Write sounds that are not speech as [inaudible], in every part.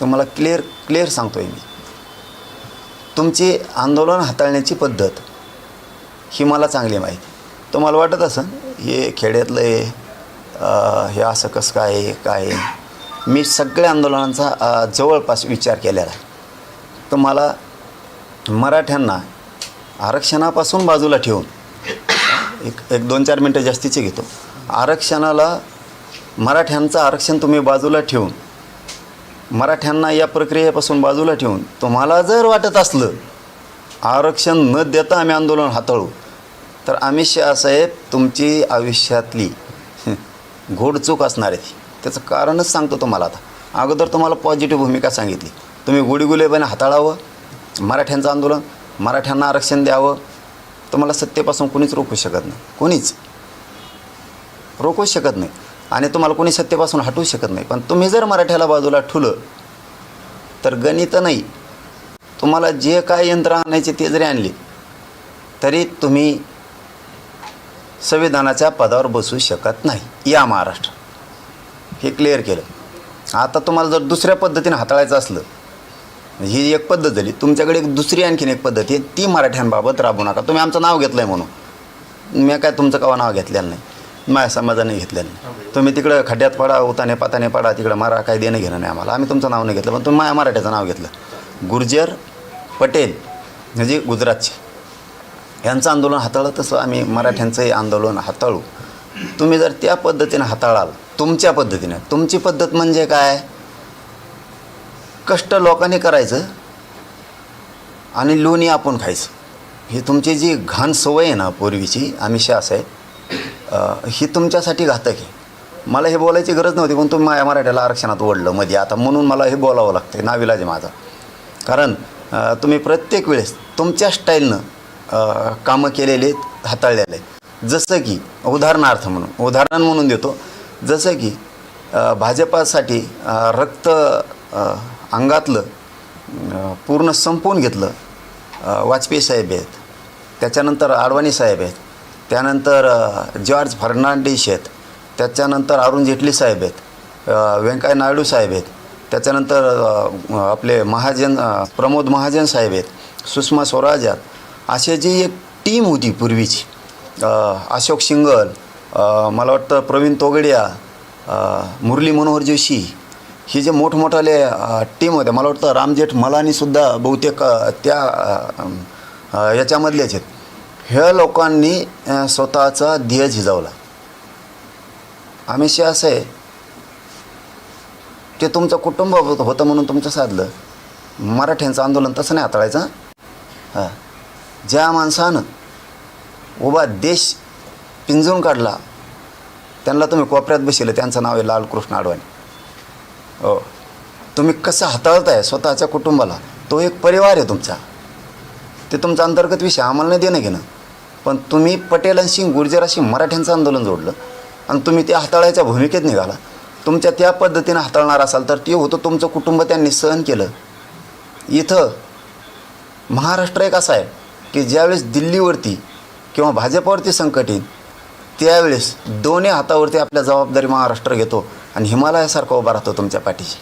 तुम्हाला clear clear सांगतो आहे मी. तुमची आंदोलन हाताळण्याची पद्धत ही मला चांगली माहिती. तुम्हाला वाटत असं हे खेड्यातलं आहे हे असं कसं काय काय मी सगळ्या आंदोलनांचा जवळपास विचार केलेला आहे. तुम्हाला मराठ्यांना आरक्षणापासून बाजूला ठेवून एक एक दोन चार मिनटं जास्तीचे घेतो. आरक्षणाला मराठ्यांचं आरक्षण तुम्ही बाजूला ठेवून मराठ्यांना या प्रक्रियेपासून बाजूला ठेवून तुम्हाला जर वाटत असलं आरक्षण न देता आम्ही आंदोलन हाताळू तर अमित शहासाहेब तुमची आयुष्यातली [laughs] घोडचूक असणार आहे. ती त्याचं कारणच सांगतो तुम्हाला आता. अगोदर तुम्हाला पॉझिटिव्ह भूमिका सांगितली. तुम्ही गुडीगुलेबाने हाताळावं मराठ्यांचं आंदोलन मराठ्यांना आरक्षण द्यावं. तुम्हाला सत्तेपासून कोणीच रोखू शकत नाही. कोणीच? रोखूच शकत नाही. आणि तुम्हाला कोणी सत्तेपासून हटवू शकत नाही. पण तुम्ही जर मराठ्याला बाजूला ठुलं तर गणित नाही. तुम्हाला जे काय यंत्र आणायचे ते जरी आणले तरी तुम्ही संविधानाच्या पदावर बसू शकत नाही. या महाराष्ट्र. हे क्लिअर केलं. आता तुम्हाला जर दुसऱ्या पद्धतीने हाताळायचं असलं ही एक पद्धत झाली. तुमच्याकडे एक दुसरी आणखीन एक पद्धत आहे. ती मराठ्यांबाबत राबवू नका. तुम्ही आमचं नाव घेतलं आहे म्हणून. मी काय तुमचं कवा नाव घेतलेलं नाही. माझ्या समाजाने घेतलेलं नाही. तुम्ही तिकडं खड्ड्यात पडा उताने पाताने पडा तिकडं मारा काय देणं घेणं नाही आम्हाला. आम्ही तुमचं नाव नाही घेतलं पण तुम्ही माझ्या मराठ्याचं नाव घेतलं. गुर्जर पटेल म्हणजे गुजरातचे. यांचं आंदोलन हाताळलं तसं आम्ही मराठ्यांचंही आंदोलन हाताळू. तुम्ही जर त्या पद्धतीनं हाताळाल तुमच्या पद्धतीनं तुमची पद्धत म्हणजे काय? कष्ट लोकांनी करायचं आणि लोणी आपण खायचं. ही तुमची जी घाण सवय आहे ना पूर्वीची आम्ही शास आहे ही तुमच्यासाठी घातक आहे. मला हे बोलायची गरज नव्हती पण तुम्ही माझ्या मराठ्याला आरक्षणात ओढलं मध्ये. आता म्हणून मला हे बोलावं लागतं नाविलाज आहे माझा. कारण तुम्ही प्रत्येक वेळेस तुमच्या स्टाईलनं कामं केलेले आहेत, हाताळलेले आहेत. जसं की उदाहरणार्थ म्हणून उदाहरण म्हणून देतो. जसं की भाजपासाठी रक्त अंगातलं पूर्ण संपवून घेतलं वाजपेयी साहेब आहेत. त्याच्यानंतर आडवाणी साहेब आहेत. त्यानंतर जॉर्ज फर्नांडिस आहेत. त्याच्यानंतर अरुण जेटली साहेब आहेत. व्यंकय्या नायडू साहेब आहेत. त्याच्यानंतर आपले महाजन प्रमोद महाजन साहेब आहेत. सुषमा स्वराज आहेत. अशी जी एक टीम होती पूर्वीची अशोक सिंगल मला वाटतं प्रवीण तोगडिया मुरली मनोहर जोशी ही जे मोठमोठाले टीम होत्या मला वाटतं रामजेठ मलानीसुद्धा बहुतेक त्या याच्यामधलेच आहेत. ह्या लोकांनी स्वतःचा ध्येय झिजवला. अमित असं आहे ते तुमचं कुटुंब होत- होतं म्हणून तुमचं साधलं. मराठ्यांचं आंदोलन तसं नाही हाताळायचं हां. ज्या माणसानं उभा देश पिंजून काढला त्यांना तुम्ही कोपऱ्यात बसिलं त्यांचं नाव आहे लालकृष्ण अडवाणी हो. तुम्ही कसं हाताळताय स्वतःच्या कुटुंबाला? तो एक परिवार आहे तुमचा. ते तुमचा अंतर्गत विषय आम्हाला नाही देणं घेणं पण तुम्ही पटेलांशी गुर्जराशी मराठ्यांचं आंदोलन जोडलं आणि तुम्ही ते हाताळायच्या भूमिकेत निघाला. तुमच्या त्या पद्धतीनं हाताळणार असाल तर ते होतं तुमचं कुटुंब त्यांनी सहन केलं. इथं महाराष्ट्र एक असा आहे की ज्यावेळेस दिल्लीवरती किंवा भाजपावरती संकट येईल त्यावेळेस दोन्ही हातावरती आपल्या जबाबदारी महाराष्ट्र घेतो आणि हिमालयासारखा उभा राहतो तुमच्या पाठीशी.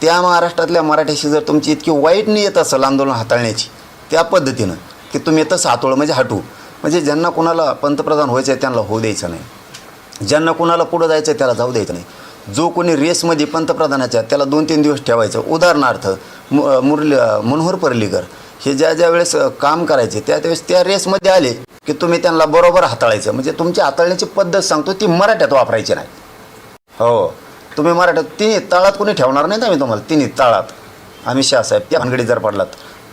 त्या महाराष्ट्रातल्या मराठीशी जर तुमची इतकी वाईट नाही येत असेल आंदोलन हाताळण्याची त्या पद्धतीनं की तुम्ही तसं हातोळं म्हणजे हटू. म्हणजे ज्यांना कोणाला पंतप्रधान व्हायचं आहे त्यांना होऊ द्यायचं नाही. ज्यांना कोणाला पुढं जायचं आहे त्याला जाऊ द्यायचं नाही. जो कोणी रेसमध्ये पंतप्रधानाच्या त्याला दोन तीन दिवस ठेवायचं. उदाहरणार्थ मु मुरली मनोहर पर्रीकर हे ज्या ज्या वेळेस काम करायचे त्या त्यावेळेस त्या रेसमध्ये आले की तुम्ही त्यांना बरोबर हाताळायचं. म्हणजे तुमची हाताळण्याची पद्धत सांगतो ती मराठ्यात वापरायची नाही. हो. तुम्ही मराठ्यात तिन्ही तळात कोणी ठेवणार नाही आम्ही तुम्हाला. तिन्ही तळात. अमित शहा साहेब त्या भानगडी जर पडलात.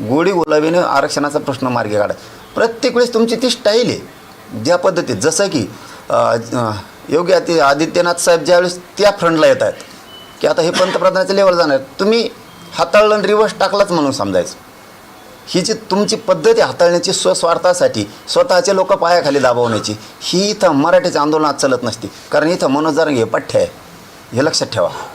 गोडी गुलाबीने आरक्षणाचा प्रश्न मार्गी काढा. प्रत्येक वेळेस तुमची ती स्टाईल आहे. ज्या पद्धतीत जसं की योगी आदि आदित्यनाथ साहेब ज्यावेळेस त्या फ्रंटला येत आहेत की आता हे पंतप्रधानाच्या लेवल जाणार तुम्ही हाताळलं रिवर्स टाकलाच म्हणून समजायचं. ही जी तुमची पद्धत आहे हाताळण्याची स्वस्वार्थासाठी स्वतःचे लोक पायाखाली दाबवण्याची ही इथं मराठीच्या आंदोलनात चालत नसते. कारण इथं मनोज जारंगे हे पठ्य आहे. हे लक्षात ठेवा.